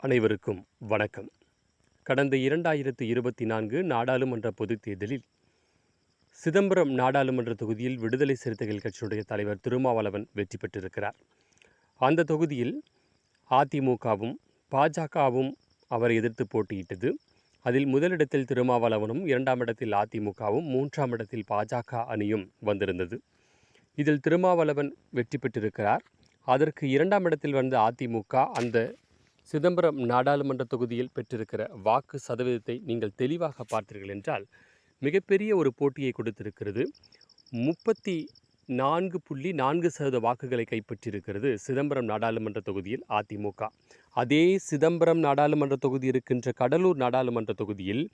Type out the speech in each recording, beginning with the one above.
அனைவருக்கும் வணக்கம். கடந்த இரண்டாயிரத்து இருபத்தி நான்கு நாடாளுமன்ற பொதுத் தேர்தலில் சிதம்பரம் நாடாளுமன்ற தொகுதியில் விடுதலை சிறுத்தைகள் கட்சியுடைய தலைவர் திருமாவளவன் வெற்றி பெற்றிருக்கிறார். அந்த தொகுதியில் அதிமுகவும் பாஜகவும் அவரை எதிர்த்து போட்டியிட்டது. அதில் முதலிடத்தில் திருமாவளவனும் இரண்டாம் இடத்தில் அதிமுகவும் மூன்றாம் இடத்தில் பாஜக அணியும் வந்திருந்தது. இதில் திருமாவளவன் வெற்றி பெற்றிருக்கிறார். அதற்கு இரண்டாம் இடத்தில் வந்த அதிமுக அந்த சிதம்பரம் நாடாளுமன்ற தொகுதியில் பெற்றிருக்கிற வாக்கு சதவீதத்தை நீங்கள் தெளிவாக பார்த்தீர்கள் என்றால் மிகப்பெரிய ஒரு போட்டியை கொடுத்திருக்கிறது. முப்பத்தி நான்கு புள்ளி நான்கு சதவீத வாக்குகளை கைப்பற்றியிருக்கிறது சிதம்பரம் நாடாளுமன்ற தொகுதியில் அதிமுக. அதே சிதம்பரம் நாடாளுமன்ற தொகுதி இருக்கின்ற கடலூர் நாடாளுமன்ற தொகுதியில்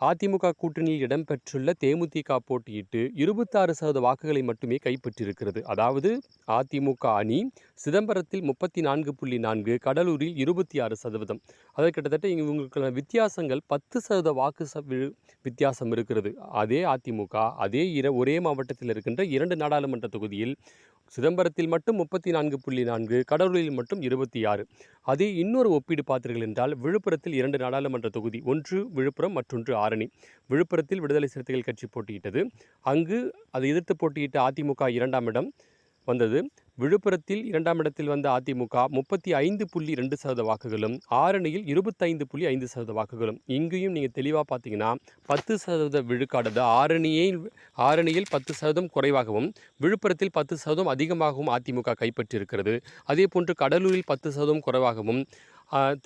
அதிமுக கூட்டணியில் இடம்பெற்றுள்ள தேமுதிக போட்டியிட்டு இருபத்தாறு சதவீத வாக்குகளை மட்டுமே கைப்பற்றியிருக்கிறது. அதாவது அதிமுக அணி சிதம்பரத்தில் முப்பத்தி நான்கு புள்ளி நான்கு கடலூரில் இருபத்தி ஆறு சதவீதம். அதாவது கிட்டத்தட்ட இவங்களுக்கான வித்தியாசங்கள் பத்து சதவீத வாக்கு வித்தியாசம் இருக்கிறது. அதே அதிமுக அதே இர ஒரே மாவட்டத்தில் இருக்கின்ற இரண்டு நாடாளுமன்ற தொகுதியில் சிதம்பரத்தில் மட்டும் முப்பத்தி நான்கு புள்ளி நான்கு கடலூரில் மட்டும் இருபத்தி ஆறு அதே இன்னொரு ஒப்பீடு பார்த்தீர்கள் என்றால் விழுப்புரத்தில் இரண்டு நாடாளுமன்ற தொகுதி ஒன்று விழுப்புரம் மற்றொன்று ஆரணி. விழுப்புரத்தில் விடுதலை சிறுத்தைகள் கட்சி போட்டியிட்டது. அங்கு அதை எதிர்த்து போட்டியிட்ட அதிமுக இரண்டாம் இடம் வந்தது. விழுப்புரத்தில் இரண்டாம் இடத்தில் வந்த அதிமுக முப்பத்தி ஐந்து புள்ளி ரெண்டு சதவீத வாக்குகளும் ஆரணியில் இருபத்தைந்து புள்ளி ஐந்து சதவீத வாக்குகளும். இங்கேயும் நீங்கள் தெளிவாக பார்த்தீங்கன்னா பத்து சதவீத விழுக்காடு ஆரணியை ஆரணியில் பத்து சதவீதம் குறைவாகவும் விழுப்புரத்தில் பத்து சதவீதம் அதிகமாகவும் அதிமுக கைப்பற்றியிருக்கிறது. அதே போன்று கடலூரில் பத்து சதவீதம் குறைவாகவும்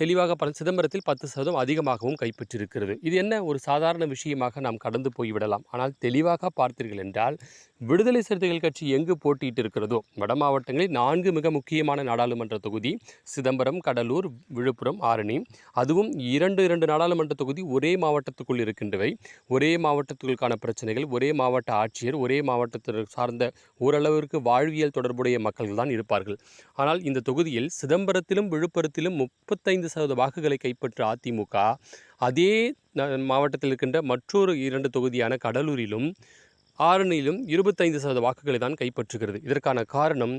தெளிவாக பல சிதம்பரத்தில் பத்து சதவீதம் அதிகமாகவும் கைப்பற்றியிருக்கிறது. இது என்ன ஒரு சாதாரண விஷயமாக நாம் கடந்து போய்விடலாம். ஆனால் தெளிவாக பார்த்தீர்கள் என்றால் விடுதலை சிறுத்தைகள் கட்சி எங்கு போட்டியிட்டு இருக்கிறதோ வட மாவட்டங்களில் நான்கு மிக முக்கியமான நாடாளுமன்ற தொகுதி சிதம்பரம் கடலூர் விழுப்புரம் ஆரணி. அதுவும் இரண்டு இரண்டு நாடாளுமன்ற தொகுதி ஒரே மாவட்டத்துக்குள் இருக்கின்றவை. ஒரே மாவட்டத்துக்குள்கான பிரச்சனைகள் ஒரே மாவட்ட ஆட்சியர் ஒரே மாவட்டத்திற்கு சார்ந்த ஓரளவிற்கு வாழ்வியல் தொடர்புடைய மக்கள் தான் இருப்பார்கள். ஆனால் இந்த தொகுதியில் சிதம்பரத்திலும் விழுப்புரத்திலும் முப்பது முப்பத்தைந்து சதவீத வாக்குகளை கைப்பற்ற அதிமுக. அதே மாவட்டத்தில் இருக்கின்ற மற்றொரு இரண்டு தொகுதியான கடலூரிலும் ஆரணியிலும் இருபத்தைந்து சதவீத வாக்குகளை தான் கைப்பற்றுகிறது. இதற்கான காரணம்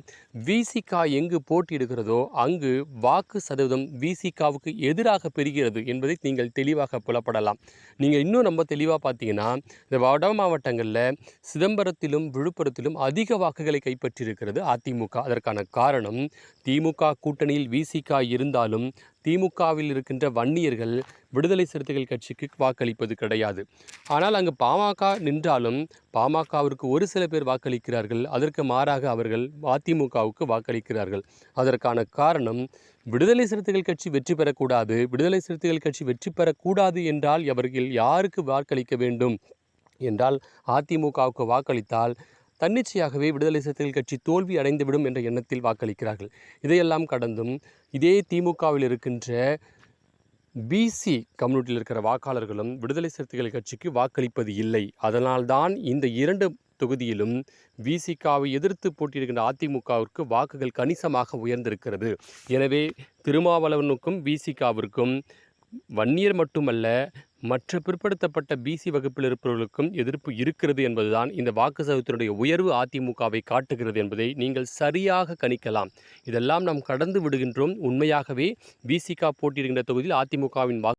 விசிகா எங்கு போட்டியிடுகிறதோ அங்கு வாக்கு சதவீதம் விசிகாவுக்கு எதிராக பெறுகிறது என்பதை நீங்கள் தெளிவாக புலப்படலாம். நீங்கள் இன்னும் ரொம்ப தெளிவாக பார்த்தீங்கன்னா இந்த வட மாவட்டங்களில் சிதம்பரத்திலும் விழுப்புரத்திலும் அதிக வாக்குகளை கைப்பற்றியிருக்கிறது அதிமுக. அதற்கான காரணம் திமுக கூட்டணியில் விசிகா இருந்தாலும் திமுகவில் இருக்கின்ற வன்னியர்கள் விடுதலை சிறுத்தைகள் கட்சிக்கு வாக்களிப்பது கிடையாது. ஆனால் அங்கு பாமக நின்றாலும் பாமகவிற்கு ஒரு சில பேர் வாக்களிக்கிறார்கள். அதற்கு மாறாக அவர்கள் அதிமுகவுக்கு வாக்களிக்கிறார்கள். அதற்கான காரணம் விடுதலை சிறுத்தைகள் கட்சி வெற்றி பெறக்கூடாது. விடுதலை சிறுத்தைகள் கட்சி வெற்றி பெறக்கூடாது என்றால் அவர்கள் யாருக்கு வாக்களிக்க வேண்டும்? என்றால் அதிமுகவுக்கு வாக்களித்தால் தன்னிச்சையாகவே விடுதலை சிறுத்தைகள் கட்சி தோல்வி அடைந்துவிடும் என்ற எண்ணத்தில் வாக்களிக்கிறார்கள். இதையெல்லாம் கடந்தும் இதே திமுகவில் இருக்கின்ற பிசி கம்யூனிட்டியில் இருக்கிற வாக்காளர்களும் விடுதலை சிறுத்தைகள் கட்சிக்கு வாக்களிப்பது இல்லை. அதனால்தான் இந்த இரண்டு தொகுதியிலும் விசிகாவை எதிர்த்து போட்டியிடுகின்ற அதிமுகவிற்கு வாக்குகள் கணிசமாக உயர்ந்திருக்கிறது. எனவே திருமாவளவனுக்கும் விசிகாவிற்கும் வன்னியர் மட்டுமல்ல மற்ற பிற்படுத்தப்பட்ட பிசி வகுப்பில் இருப்பவர்களுக்கும் எதிர்ப்பு இருக்கிறது என்பதுதான் இந்த வாக்கு சதவீதத்தினுடைய உயர்வு அதிமுகவை காட்டுகிறது என்பதை நீங்கள் சரியாக கணிக்கலாம். இதெல்லாம் நாம் கடந்து விடுகின்றோம். உண்மையாகவே பிசிகா போட்டியிடுகின்ற தொகுதியில் அதிமுகவின் வாக்கு